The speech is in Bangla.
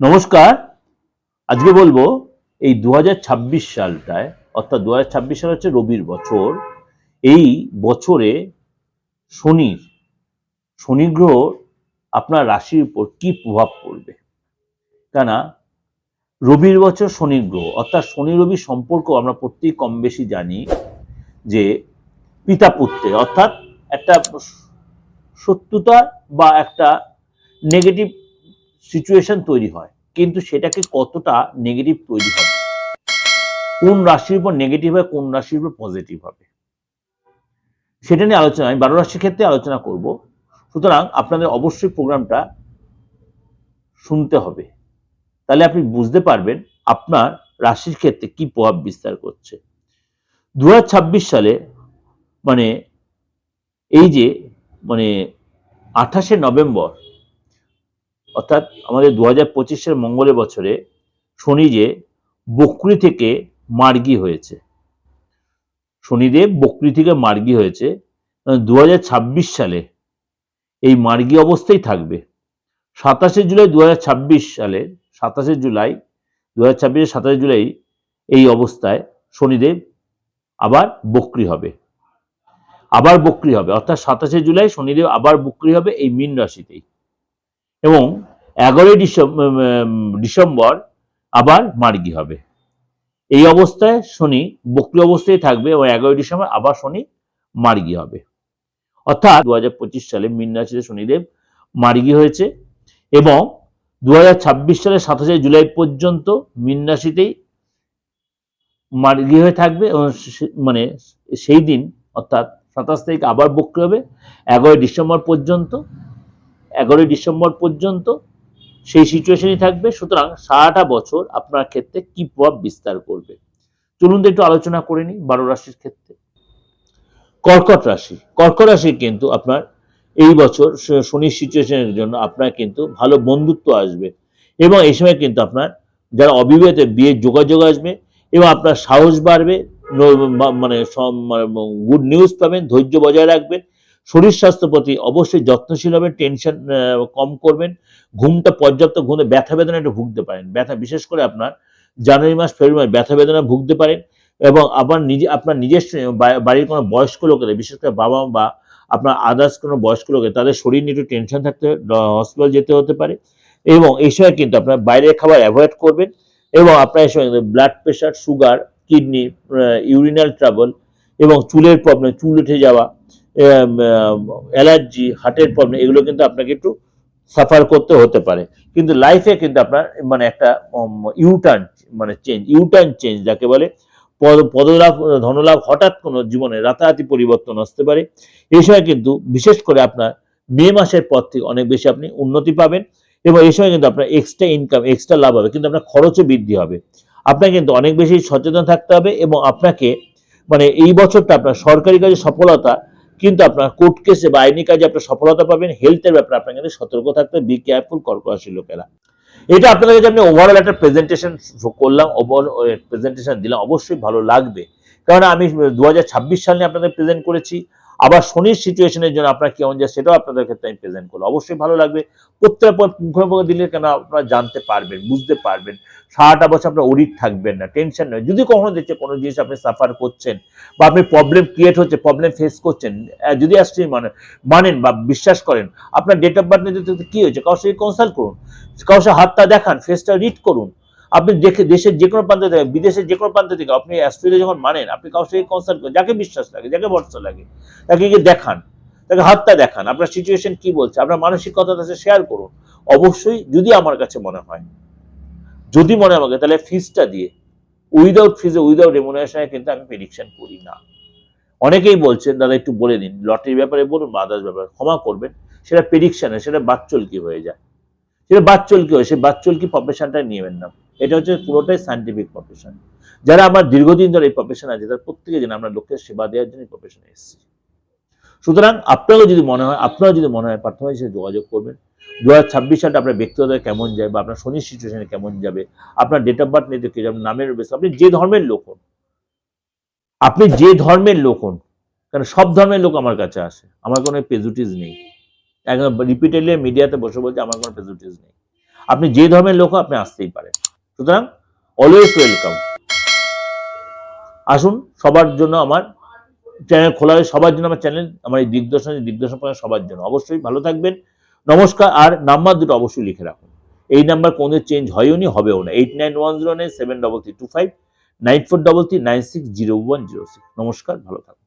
নমস্কার। আজকে বলব, এই দু হাজার ছাব্বিশ সালটায়, অর্থাৎ দু হাজার ছাব্বিশ সাল হচ্ছে রবির বছর, এই বছরে শনির, শনি গ্রহ আপনার রাশির উপর কি প্রভাব পড়বে? কেন রবির বছর শনি গ্রহ, অর্থাৎ শনি রবি সম্পর্ক আমরা প্রত্যেক কম বেশি জানি যে পিতা পুত্রে অর্থাৎ একটা শত্রুতা বা একটা নেগেটিভ সিচুয়েশন তৈরি হয়, কিন্তু সেটাকে কতটা নেগেটিভ তৈরি হবে? কোন রাশির উপর নেগেটিভ হয় কোন রাশির উপর পজিটিভ হবে? সেটা নিয়ে আলোচনা, আমি বারো রাশির ক্ষেত্রে আলোচনা করব। সুতরাং আপনাদের অবশ্যই প্রোগ্রামটা শুনতে হবে। তাহলে আপনি বুঝতে পারবেন আপনার রাশির ক্ষেত্রে কি প্রভাব বিস্তার করছে। দু হাজার ছাব্বিশ সালে মানে এই যে মানে আঠাশে নভেম্বর অর্থাৎ আমাদের দু হাজার পঁচিশের মঙ্গলের বছরে শনি যে বকরি থেকে মার্গী হয়েছে। শনিদেব বকরি থেকে মার্গী হয়েছে। দু হাজার ছাব্বিশ সালে এই মার্গী অবস্থায় থাকবে। সাতাশে জুলাই দু হাজার ছাব্বিশ সালে, সাতাশে জুলাই দু হাজার ছাব্বিশের সাতাশে জুলাই এই অবস্থায় শনিদেব আবার বকরি হবে। আবার বকরি হবে। অর্থাৎ সাতাশে জুলাই শনিদেব আবার বকরি হবে এই মীন রাশিতেই। এবং এগারোই ডিসেম্বর আবার মার্গি হবে। এই অবস্থায় শনি বক্রি অবস্থায় থাকবে এবং এগারোই ডিসেম্বর আবার শনি মার্গি হবে। অর্থাৎ দুহাজার পঁচিশ সালে মীন রাশিতে শনিদেব মার্গি হয়েছে এবং দু সালের সাতাশে জুলাই পর্যন্ত মীন রাশিতেই মার্গি হয়ে থাকবে এবং মানে সেই দিন অর্থাৎ সাতাশ তারিখ আবার বক্রি হবে, এগারোই ডিসেম্বর পর্যন্ত এগারোই ডিসেম্বর পর্যন্ত সেই সিচুয়েশনই থাকবে। সুতরাং সারাটা বছর আপনার ক্ষেত্রে কি প্রভাব বিস্তার করবে? চলুন একটু আলোচনা করে নিই বারো রাশির ক্ষেত্রে। কর্কট রাশি। কর্কট রাশি কিন্তু আপনার এই বছর শনির সিচুয়েশনের জন্য আপনার কিন্তু ভালো বন্ধুত্ব আসবে এবং এই সময় কিন্তু আপনার যারা অবিবাহিত বিয়ের যোগাযোগ আসবে এবং আপনার সাহস বাড়বে ন- মা- মানে গুড নিউজ পাবেন, ধৈর্য বজায় রাখবেন শরীর স্বাস্থ্য প্রতি অবশ্যই যত্নশীল হবেন টেনশন কম করবেন, ঘুমটা পর্যাপ্ত, ঘুমে ব্যথা বেদনা একটু ভুগতে পারেন। ব্যথা, বিশেষ করে আপনার জানুয়ারি মাস, ফেব্রুয়ারি মাস, ব্যথা বেদনা ভুগতে পারেন এবং আবার নিজে, আপনার নিজস্ব বাড়ির কোনো বয়স্ক লোকেদের বিশেষ করে বাবা বা আপনার আদার্স কোনো বয়স্ক লোকের তাদের শরীর নিয়ে একটু টেনশন থাকতে হসপিটাল যেতে হতে পারে এবং এই সময় কিন্তু আপনার বাইরের খাবার অ্যাভয়েড করবেন এবং আপনার এই সময় blood pressure sugar kidney urinal trouble এবং চুলের প্রবলেম চুল উঠে যাওয়া অ্যালার্জি, হার্টের প্রবলেম এগুলো কিন্তু আপনাকে একটু সাফার করতে হতে পারে। কিন্তু লাইফে কিন্তু আপনার মানে একটা ইউটার্ন মানে চেঞ্জ ইউটার্ন চেঞ্জ যাকে বলে, পদ, পদলাভ, ধনলাভ হঠাৎ কোনো জীবনে রাতারাতি পরিবর্তন আসতে পারে। এই সময় কিন্তু বিশেষ করে আপনার মে মাসের পর থেকে অনেক বেশি আপনি উন্নতি পাবেন এবং এই সময় কিন্তু আপনার এক্সট্রা ইনকাম এক্সট্রা লাভ হবে, কিন্তু আপনার খরচও বৃদ্ধি হবে। আপনাকে কিন্তু অনেক বেশি সচেতন থাকতে হবে এবং আপনাকে মানে এই বছরটা আপনার সরকারি কাজে সফলতা কিন্তু আপনার কোর্ট কেসে বা আইনি কাজে আপনার সফলতা পাবেন হেলথের ব্যাপারে আপনার কিন্তু সতর্ক থাকতে বি কেয়ারফুল কর্করাশি লোকেরা। এটা আপনাদের কাছে আমি ওভারঅল একটা প্রেজেন্টেশন করলাম ওভার প্রেজেন্টেশন দিলাম, অবশ্যই ভালো লাগবে। কারণ আমি দু সাল নিয়ে আপনাদের প্রেজেন্ট করেছি আবার শনির সিচুয়েশনের জন্য আপনার কেমন যায় সেটাও আপনাদের ক্ষেত্রে আমি প্রেজেন্ট করলাম অবশ্যই ভালো লাগবে। প্রত্যেক পুঙ্খানুপুঙ্খ দিলে কেন আপনারা জানতে পারবেন, বুঝতে পারবেন। সারাটা বছর আপনার অডিট থাকবেন না টেনশন নয় যদি কখনো দেখছে কোনো জিনিস আপনি সাফার করছেন বা আপনি প্রবলেম ক্রিয়েট হচ্ছে প্রবলেম ফেস করছেন যদি আসছে মানে মানেন বা বিশ্বাস করেন, আপনার ডেট অফ বার্থ নিতে কি হয়েছে, কারোর সাথে কনসাল্ট করুন। কারোর সাথে হাতটা দেখান ফেসটা রিড করুন। আপনি দেশের যে কোনো প্রান্ত থেকে, বিদেশের যে কোনো প্রান্ত থেকে আপনি অ্যাস্ট্রেলিয়া যখন মানেন, আপনি কারোর সাথে কনসাল্ট করেন, যাকে বিশ্বাস লাগে, যাকে ভরসা লাগে, তাকে গিয়ে দেখান, তাকে হাতটা দেখান, আপনার সিচুয়েশন কি বলছে, আপনার মানসিকতা তার শেয়ার করুন। অবশ্যই যদি আমার কাছে মনে হয়, যদি মনে আমাকে, তাহলে ফিজটা দিয়ে উইদাউট ফিজে উইদাউট রেমুনারেশনে কিন্তু আমি প্রেডিকশন করি না। অনেকেই বলছেন, দাদা একটু বলে দিন লটারির ব্যাপারে বলুন বা আদার্স ব্যাপারে, ক্ষমা করবেন, সেটা প্রেডিকশানে সেটা বাচ্চলকি হয়ে যায়। সেটা বাচ্চলকি হয় সেই বাচ্চলকি প্রফেশনটা নেবেন না। এটা হচ্ছে পুরোটাই সায়েন্টিফিক প্রফেশন যারা আমার দীর্ঘদিন ধরে এই প্রফেশন আছে, তারা প্রত্যেকে জানে আমরা লোকের সেবা দেওয়ার জন্য প্রফেশনে এসেছি। সুতরাং আপনারও যদি মনে হয়, আপনারও যদি মনে হয় প্রাথমিক হিসেবে যোগাযোগ করবেন। দু হাজার ছাব্বিশ সালটা আপনার ব্যক্তিগত কেমন যায় বা আপনার শনির সিচুয়েশনে কেমন যাবে, আপনার ডেট অফ বার্থ নিয়ে দেখে যাবেন নামের বেশ, আপনি যে ধর্মের লোক হন, আপনি যে ধর্মের লোক হন কারণ সব ধর্মের লোক আমার কাছে আসে, আমার কোনো পেজুটিস নেই। একদম রিপিটেডলি মিডিয়াতে বসে বলছে, আমার কোনো পেজুটিস নেই। আপনি যে ধর্মের লোক আপনি আসতেই পারেন। সুতরাং অলওয়েজ ওয়েলকাম আসুন, সবার জন্য আমার চ্যানেল খোলা হয় সবার জন্য আমার চ্যানেল আমার এই দিগদর্শন দিগদর্শন সবার জন্য। অবশ্যই ভালো থাকবেন। নমস্কার, আর নাম্বার দুটো অবশ্যই লিখে রাখুন। এই নাম্বার কোনো চেঞ্জ হয়ও নি, হবেও না। Eight nine one zero nine seven double three two five nine four double three nine six zero one zero six নমস্কার, ভালো থাকুন।